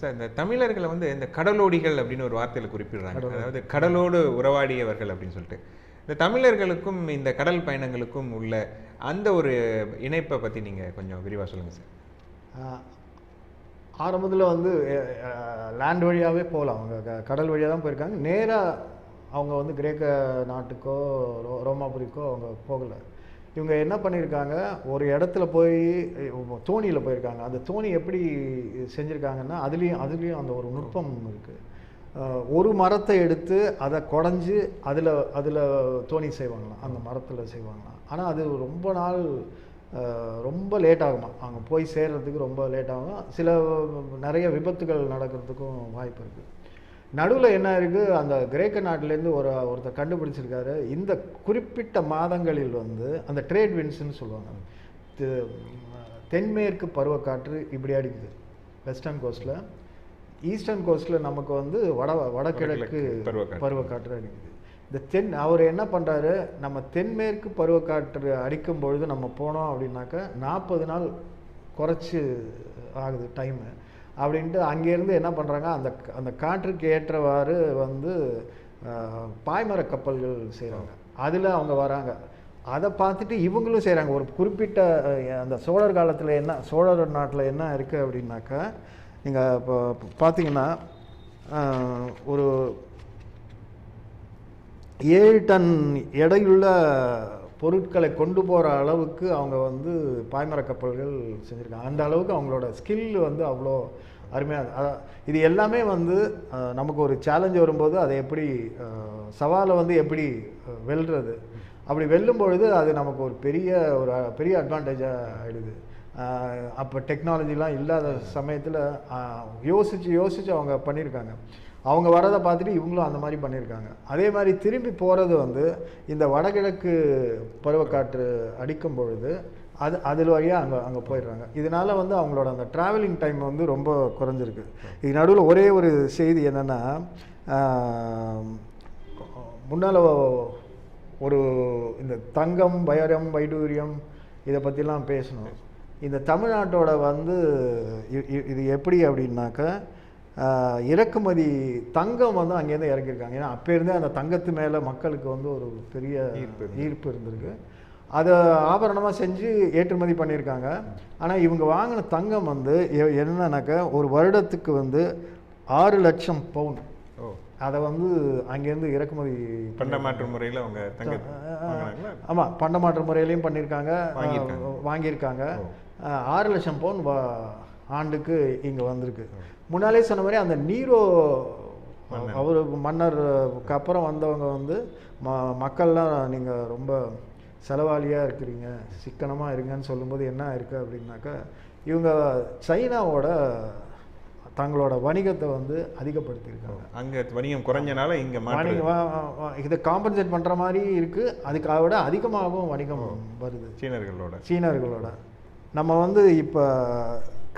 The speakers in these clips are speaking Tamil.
சார் இந்த தமிழர்களை வந்து இந்த கடலோடிகள் அப்படின்னு ஒரு வார்த்தையில் குறிப்பிடுறாங்க. அதாவது கடலோடு உறவாடியவர்கள் அப்படின்னு சொல்லிட்டு. இந்த தமிழர்களுக்கும் இந்த கடல் பயணங்களுக்கும் உள்ள அந்த ஒரு இணைப்பை பற்றி நீங்கள் கொஞ்சம் விரிவாக சொல்லுங்கள் சார். ஆரம்பத்தில் வந்து லேண்ட் வழியாகவே போகலாம். அவங்க கடல் வழியாக தான் போயிருக்காங்க. நேராக அவங்க வந்து கிரேக்க நாட்டுக்கோ ரோ ரோமாபுரிக்கோ அவங்க போகலை. இவங்க என்ன பண்ணியிருக்காங்க? ஒரு இடத்துல போய் தோணியில் போயிருக்காங்க. அந்த தோணி எப்படி செஞ்சுருக்காங்கன்னா அதுலேயும் அதுலேயும் அந்த ஒரு நுட்பம் இருக்குது ஒரு மரத்தை எடுத்து அதை குடஞ்சி அதில் அதில் தோணி செய்வாங்களாம். அந்த மரத்தில் செய்வாங்களாம். ஆனால் அது ரொம்ப நாள் ரொம்ப லேட் ஆகுமா? அங்கே போய் சேர்றதுக்கு ரொம்ப லேட் ஆகும்? சில நிறைய விபத்துகள் நடக்கிறதுக்கும் வாய்ப்பு இருக்குது நடுவில் என்ன இருக்குது அந்த கிரேக்க நாட்டிலேருந்து ஒரு ஒருத்தர் கண்டுபிடிச்சிருக்காரு. இந்த குறிப்பிட்ட மாதங்களில் வந்து அந்த ட்ரேட் வின்ஸ்னு சொல்லுவாங்க. தென்மேற்கு பருவக்காற்று இப்படி அடிக்குது. வெஸ்டர்ன் கோஸ்ட்டில் ஈஸ்டர்ன் கோஸ்ட்டில் நமக்கு வந்து வட வடகிழக்கு. பருவக்காற்று. அடிக்குது. இந்த தென் அவர் என்ன பண்ணுறாரு நம்ம தென்மேற்கு பருவக்காற்று அடிக்கும் பொழுது நம்ம போனோம் அப்படின்னாக்கா நாற்பது நாள் குறைச்சி ஆகுது டைமு அப்படின்ட்டு அங்கேருந்து என்ன பண்ணுறாங்க அந்த அந்த காற்றுக்கு ஏற்றவாறு வந்து பாய்மர கப்பல்கள் செய்கிறாங்க அதில் அவங்க வராங்க. அதை பார்த்துட்டு இவங்களும் செய்கிறாங்க ஒரு குறிப்பிட்ட அந்த சோழர் காலத்தில் என்ன சோழர் நாட்டில் என்ன இருக்குது அப்படின்னாக்கா நீங்கள் இப்போ பார்த்தீங்கன்னா ஒரு ஏழு டன் எடையுள்ள பொருட்களை கொண்டு போகிற அளவுக்கு அவங்க வந்து பாய்மர கப்பல்கள் செஞ்சுருக்காங்க. அந்த அளவுக்கு அவங்களோட ஸ்கில் வந்து அவ்வளோ அருமையாக இது எல்லாமே வந்து நமக்கு ஒரு சேலஞ்ச் வரும்போது அதை எப்படி சவாலை வந்து எப்படி வெல்றது? அப்படி வெல்லும் பொழுது அது நமக்கு ஒரு பெரிய ஒரு பெரிய அட்வான்டேஜாக ஆயிடுது. அப்போ டெக்னாலஜிலாம் இல்லாத சமயத்தில் யோசித்து யோசித்து அவங்க பண்ணியிருக்காங்க அவங்க வரதை பார்த்துட்டு இவங்களும் அந்த மாதிரி பண்ணியிருக்காங்க. அதே மாதிரி திரும்பி போகிறது வந்து இந்த வடகிழக்கு பருவக்காற்று அடிக்கும் பொழுது அது அதில் வழியாக அங்கே அங்கே போயிடுறாங்க. இதனால் வந்து அவங்களோட அந்த ட்ராவலிங் டைம் வந்து ரொம்ப குறைஞ்சிருக்கு. இது நடுவில் ஒரே ஒரு செய்தி என்னென்னா முன்னால் ஒரு இந்த தங்கம் வைரம் வைடூரியம் இதை பற்றிலாம் பேசணும். இந்த தமிழ்நாட்டோட வந்து இது எப்படி அப்படின்னாக்கா இறக்குமதி தங்கம் வந்து அங்கேருந்து இறக்கியிருக்காங்க. ஏன்னா அப்போ இருந்தே அந்த தங்கத்து மேலே மக்களுக்கு வந்து ஒரு பெரிய ஈர்ப்பு ஈர்ப்பு இருந்திருக்கு. அதை ஆபரணமாக செஞ்சு ஏற்றுமதி பண்ணியிருக்காங்க. ஆனால் இவங்க வாங்கின தங்கம் வந்து என்னன்னாக்கா ஒரு வருடத்துக்கு வந்து ஆறு லட்சம் பவுன். அதை வந்து அங்கேருந்து இறக்குமதி பண்டமாற்று முறையில் அவங்க தங்க ஆமாம் பண்டமாற்று முறையிலையும் பண்ணியிருக்காங்க. வாங்கியிருக்காங்க. ஆறு லட்சம் பவுன் வா ஆண்டுக்கு இங்கே வந்திருக்கு. முன்னாலே சொன்ன மாதிரி அந்த நீரோ. அவர் மன்னருக்கு அப்புறம் வந்தவங்க வந்து ம மக்கள்லாம் நீங்கள் ரொம்ப செலவாளியாக இருக்கிறீங்க சிக்கனமாக இருங்கன்னு சொல்லும்போது என்ன இருக்குது அப்படின்னாக்கா இவங்க சைனாவோட தங்களோட வணிகத்தை வந்து அதிகப்படுத்தியிருக்காங்க. அங்க வணிகம் குறைஞ்சனால இங்க மாற்று. வணிக வ- வ- வ- இதை காம்பன்சேட் பண்ணுற மாதிரி இருக்குது அதுக்கு விட அதிகமாகவும் வணிகம் வருது. சீனர்களோட. சீனர்களோட. நம்ம வந்து இப்போ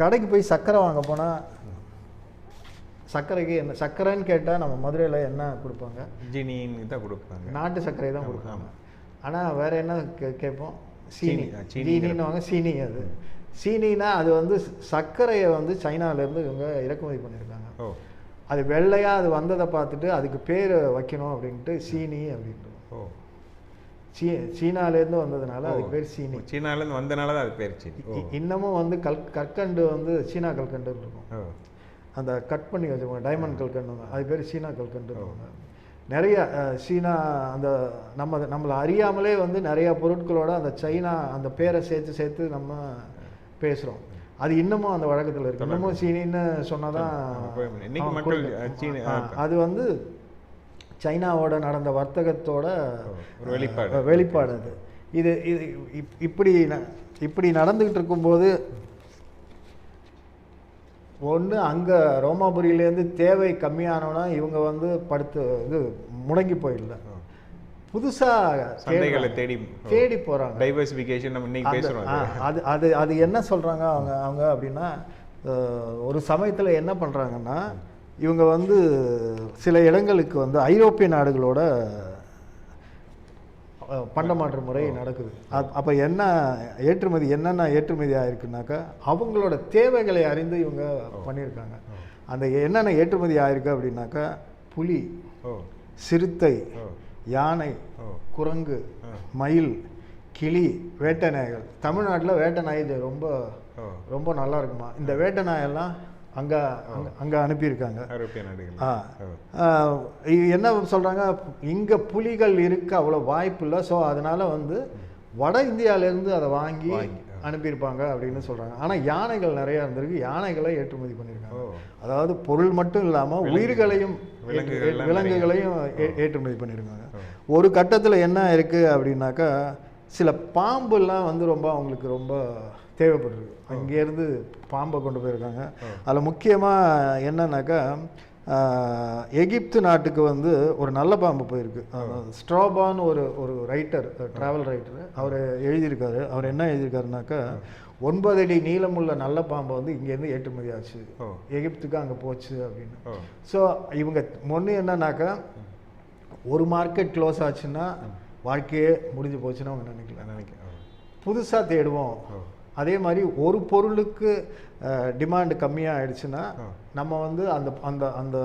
கடைக்கு போய் சர்க்கரை வாங்க போனால் சர்க்கரைக்கு என்ன சர்க்கரைன்னு கேட்டால் நம்ம மதுரையில் என்ன கொடுப்பாங்க? ஜீனின்னு தான் கொடுப்பாங்க. நாட்டு சர்க்கரை தான் கொடுப்பாங்க. ஆனால் வேற என்ன கே- கேட்போம்? சீனி சீனி, ஆ, சீனிங்கிற- சீனின்னுவாங்க சீனி அது. சீனினா அது வந்து சர்க்கரையை வந்து சைனாலேருந்து இவங்க இறக்குமதி பண்ணியிருக்காங்க. ஓ. அது வெள்ளையாக அது வந்ததை பார்த்துட்டு அதுக்கு பேர் வைக்கணும் அப்படின்ட்டு சீனி அப்படின்ட்டு. ஓ. சீ சீனாலேருந்து வந்ததுனால அதுக்கு பேர் சீனி. சீனாலேருந்து வந்தனால தான் அது பேர் சீனி. இன்னமும் வந்து கல் கற்கண்டு வந்து சீனா கல்கண்டு இருக்கும். அந்த கட் பண்ணி வச்சுருப்பாங்க டைமண்ட் கல்கண்டு அது பேர் சீனா கல்கண்டு நிறைய சீனா அந்த நம்ம நம்மளை அறியாமலே வந்து நிறைய பொருட்களோட அந்த சைனா அந்த பேரை சேர்த்து சேர்த்து நம்ம பேசுகிறோம் அது இன்னமும் அந்த வழக்கத்தில் இருக்கு. இன்னமும் சீனின்னு சொன்னாதான் அப்ப இன்னைக்கு அவன் மக்கள், கொடுக்க- அஹ், சீனி- ஆ, அது வந்து சைனாவோட நடந்த வர்த்தகத்தோட ஒரு வெளிப்பாடு. வெளிப்பாடு அது. இது இது இப்- இப்படி இப்படி நடந்துக்கிட்டு இருக்கும்போது ஒன்று அங்கே ரோமாபுரியிலேருந்து தேவை கம்மியானோன்னா இவங்க வந்து படுத்து இது முடங்கி போயிடல. புதுசாக சந்தைகளை தேடி தேடி போகிறாங்க டைவர்சிஃபிகேஷன் நம்ம இன்னைக்கு பேசுறோம் ஆ, அது. அது அது என்ன சொல்கிறாங்க அவங்க அவங்க அப்படின்னா ஒரு சமயத்தில் என்ன பண்ணுறாங்கன்னா இவங்க வந்து சில இடங்களுக்கு வந்து ஐரோப்பிய நாடுகளோட பண்டமாற்று முறை நடக்குது. அப்போ என்ன ஏற்றுமதி என்னென்ன ஏற்றுமதி ஆயிருக்குனாக்கா அவங்களோட தேவைகளை அறிந்து இவங்க பண்ணியிருக்காங்க. அந்த என்னென்ன ஏற்றுமதி ஆயிருக்கு அப்படின்னாக்கா புலி சிறுத்தை யானை குரங்கு. மயில் கிளி வேட்டை நாய்கள். தமிழ்நாட்டில் வேட்டை நாய் இது ரொம்ப ரொம்ப நல்லா இருக்குமா? இந்த வேட்டை நாயெல்லாம் அங்கே அங்கே. அனுப்பியிருக்காங்க. ஆ. ஆ, இது என்ன சொல்கிறாங்க இங்கே புலிகள் இருக்க அவ்வளோ வாய்ப்பு இல்லை. ஸோ அதனால் வந்து வட இந்தியாவிலேருந்து அதை வாங்கி. அனுப்பியிருப்பாங்க அப்படின்னு சொல்கிறாங்க ஆனால் யானைகள் நிறையா இருந்திருக்கு. யானைகளை ஏற்றுமதி பண்ணியிருக்காங்க. அதாவது பொருள் மட்டும் இல்லாமல் உயிர்களையும் விலங்குகளையும் ஏற்றுமதி பண்ணியிருக்காங்க. ஒரு கட்டத்தில் என்ன இருக்குது அப்படின்னாக்கா சில பாம்புலாம் வந்து ரொம்ப அவங்களுக்கு ரொம்ப தேவைப்பட்டிருக்கு அங்கேருந்து பாம்பை கொண்டு போயிருக்காங்க. அதில் முக்கியமாக என்னன்னாக்கா எகிப்து நாட்டுக்கு வந்து ஒரு நல்ல பாம்பு போயிருக்கு. ஸ்ட்ராபான்னு ஒரு ஒரு ரைட்டர் ட்ராவல் ரைட்டர் அவர் எழுதியிருக்காரு. அவர் என்ன எழுதியிருக்காருனாக்கா ஒன்பது அடி நீளமுள்ள நல்ல பாம்பை வந்து இங்கேருந்து ஏற்றுமதி ஆச்சு. எகிப்துக்கு அங்கே போச்சு அப்படின்னு. ஸோ இவங்க ஒன்று என்னன்னாக்கா ஒரு மார்க்கெட் க்ளோஸ் ஆச்சுன்னா வாழ்க்கையே முடிஞ்சு போச்சுன்னு அவங்க நினைக்கல நான் நினைக்கிறேன். புதுசாக தேடுவோம். அதே மாதிரி ஒரு பொருளுக்கு டிமாண்ட் கம்மியாக ஆயிடுச்சுன்னா. நம்ம வந்து அந்த அந்த அந்த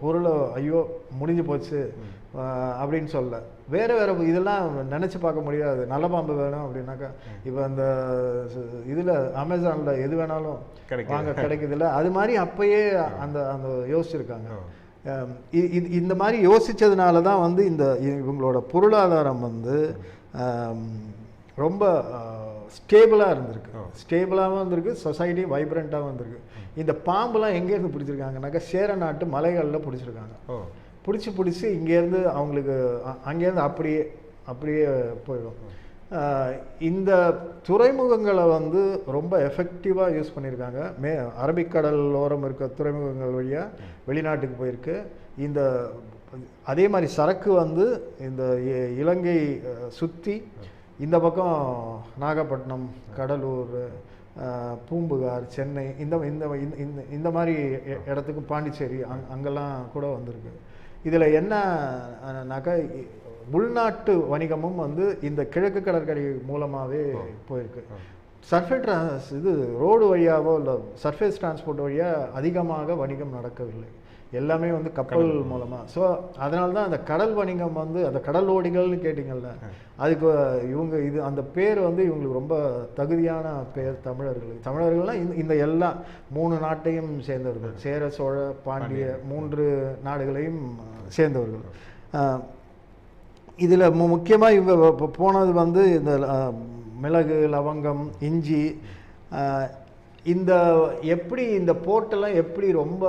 பொருளை ஐயோ முடிஞ்சு போச்சு அப்படின்னு சொல்ல வேற வேற இதெல்லாம் நினச்சி பார்க்க முடியாது. நல்ல பாம்பு வேணும் அப்படின்னாக்கா இப்போ அந்த இதில் அமேசானில் எது வேணாலும் கிடைக்குது. வாங்க கிடைக்குதுல்ல. அது மாதிரி அப்பயே அந்த அந்த யோசிச்சிருக்காங்க. இந்த மாதிரி யோசிச்சதுனால தான் வந்து இந்த இவங்களோட பொருளாதாரம் வந்து ரொம்ப ஸ்டேபிளாக இருந்திருக்கு. ஸ்டேபிளாகவும் இருந்திருக்கு சொசைட்டி வைப்ரண்ட்டாகவும் இருந்திருக்கு இந்த பாம்புலாம் எங்கேருந்து பிடிச்சிருக்காங்கனாக்கா சேர நாட்டு மலைகளில் பிடிச்சிருக்காங்க. பிடிச்சி பிடிச்சி இங்கேருந்து அவங்களுக்கு அங்கேருந்து அப்படியே அப்படியே போயிடும். இந்த துறைமுகங்களை வந்து ரொம்ப எஃபெக்டிவாக யூஸ் பண்ணியிருக்காங்க. மே அரபிக்கடல் ஓரம் இருக்க துறைமுகங்கள் வழியாக வெளிநாட்டுக்கு போயிருக்கு. இந்த அதே மாதிரி சரக்கு வந்து இந்த இ- இலங்கை சுற்றி இந்த பக்கம் நாகப்பட்டினம் கடலூர் பூம்புகார் சென்னை இந்த இந்த இந்த- இந்த இந்த மாதிரி இ- இடத்துக்கும் பாண்டிச்சேரி அங் அங்கெல்லாம் கூட வந்திருக்கு. இதில் என்னன்னாக்கா உள்நாட்டு வணிகமும் வந்து இந்த கிழக்கு கடற்கரை மூலமாகவே போயிருக்கு. சர்ஃபேஸ் டிரான்ஸ் இது ரோடு வழியாவோ இல்லை சர்ஃபேஸ் டிரான்ஸ்போர்ட் வழியாக அதிகமாக வணிகம் நடக்கவில்லை. எல்லாமே வந்து கப்பல் மூலமாக ஸோ அதனால தான் அந்த கடல் வணிகம் வந்து அந்த கடல் ஓடிகள்னு கேட்டிங்கல்ல அதுக்கு இவங்க இது அந்த பேர் வந்து இவங்களுக்கு ரொம்ப தகுதியான பேர் தமிழர்களுக்கு தமிழர்கள்லாம் இந்த இந்த எல்லா மூணு நாட்டையும் சேர்ந்தவர்கள். சேர சோழ பாண்டிய மூன்று நாடுகளையும் சேர்ந்தவர்கள். இதில் மு முக்கியமாக இவங்க போனது வந்து இந்த மிளகு லவங்கம் இஞ்சி இந்த எப்படி இந்த போர்ட்டெல்லாம் எப்படி ரொம்ப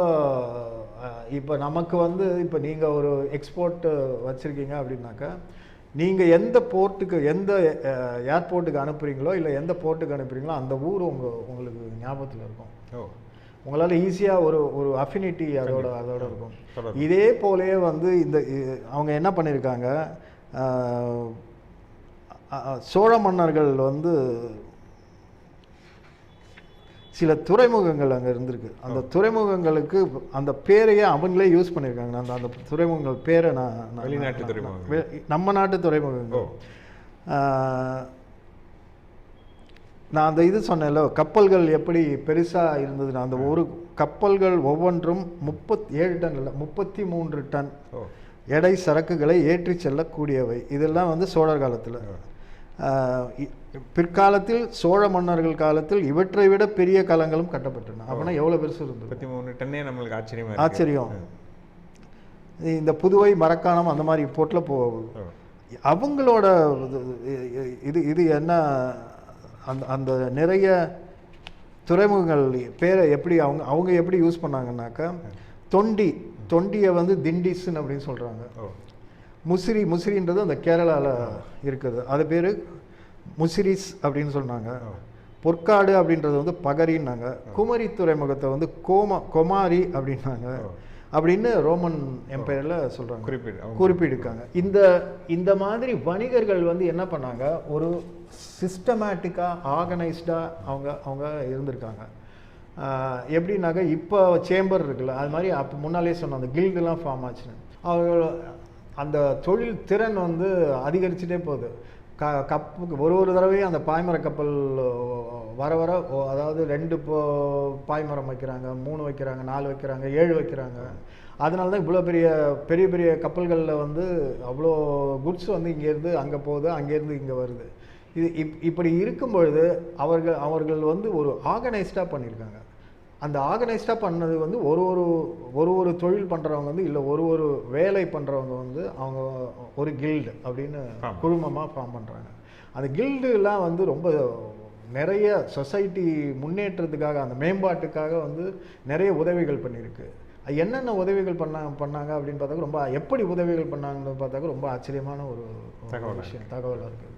இப்போ நமக்கு வந்து இப்போ நீங்கள் ஒரு எக்ஸ்போர்ட் வச்சுருக்கீங்க அப்படின்னாக்கா நீங்கள் எந்த போர்ட்டுக்கு எந்த ஏர்போர்ட்டுக்கு அனுப்புகிறீங்களோ இல்லை எந்த போர்ட்டுக்கு அனுப்புகிறீங்களோ அந்த ஊர் உங்கள் உங்களுக்கு ஞாபகத்தில் இருக்கும். ஓ. உங்களால் ஈஸியாக ஒரு ஒரு அஃபினிட்டி அதோட அதோட இருக்கும். இதே போலயே வந்து இந்த அவங்க என்ன பண்ணியிருக்காங்க சோழ மன்னர்கள் வந்து சில துறைமுகங்கள் அங்கே இருந்திருக்கு. அந்த துறைமுகங்களுக்கு அந்த பேரையே அவங்களே யூஸ் பண்ணியிருக்காங்க. அந்த அந்த துறைமுகங்கள் பேரை நான் வெளிநாட்டு. வெ- நம்ம நாட்டு துறைமுகங்கள். நான் அந்த இது சொன்னேன்ல கப்பல்கள் எப்படி பெருசாக இருந்ததுன்னா அந்த ஒரு கப்பல்கள் ஒவ்வொன்றும் முப்பத் ஏழு டன் இல்லை முப்பத்தி மூன்று டன் எடை சரக்குகளை ஏற்றிச் செல்லக்கூடியவை. இதெல்லாம் வந்து சோழர் காலத்தில். பிற்காலத்தில் சோழ மன்னர்கள் காலத்தில் இவற்றை விட பெரிய கலங்களும் கட்டப்பட்டன. அப்படின்னா எவ்வளோ பெருசு இருந்தது? முப்பத்தி மூணு டன்னே நம்மளுக்கு ஆச்சரியமா. ஆச்சரியம். இந்த புதுவை மரக்காணம் அந்த மாதிரி போட்டில் போ. அவங்களோட இது- இது என்ன அந்த அந்த நிறைய துறைமுகங்கள் பேரை எப்படி அவங்க அவங்க எப்படி யூஸ் பண்ணாங்கன்னாக்கா தொண்டி தொண்டியை வந்து திண்டிஸ்ன்னு அப்படின்னு சொல்கிறாங்க முசிறி முசிறின்றது அந்த கேரளாவில் இருக்குது. அது பேர் முசிறிஸ் அப்படின்னு சொன்னாங்க. பொற்காடு அப்படின்றது வந்து பகரின்னாங்க. குமரி துறைமுகத்தை வந்து கோம கொமாரி அப்படின்னாங்க. அப்படின்னு ரோமன் எம்பையரில் சொல்கிறாங்க குறிப்பிடு குறிப்பிட்டிருக்காங்க. இந்த இந்த மாதிரி வணிகர்கள் வந்து என்ன பண்ணாங்க? ஒரு சிஸ்டமேட்டிக்காக ஆர்கனைஸ்டாக அவங்க அவங்க இருந்திருக்காங்க. எப்படின்னாக்க இப்போ சேம்பர் இருக்குல்ல அது மாதிரி அப்போ முன்னாலே சொன்ன அந்த கில்டுலாம் ஃபார்ம் ஆச்சுன்னு. அவங்க அந்த தொழில் திறன் வந்து அதிகரிச்சுட்டே போகுது. க கப்புக்கு ஒரு ஒரு தடவையும் அந்த பாய்மர கப்பல் வர வர அதாவது ரெண்டு இப்போ பாய்மரம் வைக்கிறாங்க மூணு வைக்கிறாங்க நாலு வைக்கிறாங்க ஏழு வைக்கிறாங்க. அதனால தான் இவ்வளோ பெரிய பெரிய பெரிய கப்பல்களில் வந்து அவ்வளோ குட்ஸ் வந்து இங்கேருந்து அங்கே போகுது அங்கேருந்து இங்கே வருது. இது இப் இப்படி இருக்கும் பொழுது அவர்கள் அவர்கள் வந்து ஒரு ஆர்கனைஸ்டாக பண்ணியிருக்காங்க. அந்த ஆர்கனைஸ்டாக பண்ணது வந்து ஒரு ஒரு ஒரு ஒரு தொழில் பண்ணுறவங்க வந்து இல்லை ஒரு ஒரு வேலை பண்ணுறவங்க வந்து அவங்க ஒரு கில்டு அப்படின்னு. குழுமமாக ஃபார்ம் பண்ணுறாங்க அந்த கில்டுலாம் வந்து ரொம்ப நிறைய சொசைட்டி முன்னேற்றத்துக்காக அந்த மேம்பாட்டுக்காக வந்து நிறைய உதவிகள் பண்ணியிருக்கு. அது என்னென்ன உதவிகள் பண்ணாங்க பண்ணாங்க அப்படின்னு பார்த்தாக்க ரொம்ப எப்படி உதவிகள் பண்ணாங்கன்னு பார்த்தாக்க ரொம்ப ஆச்சரியமான ஒரு ஒரு தகவலா விஷயம் தகவலாக இருக்குது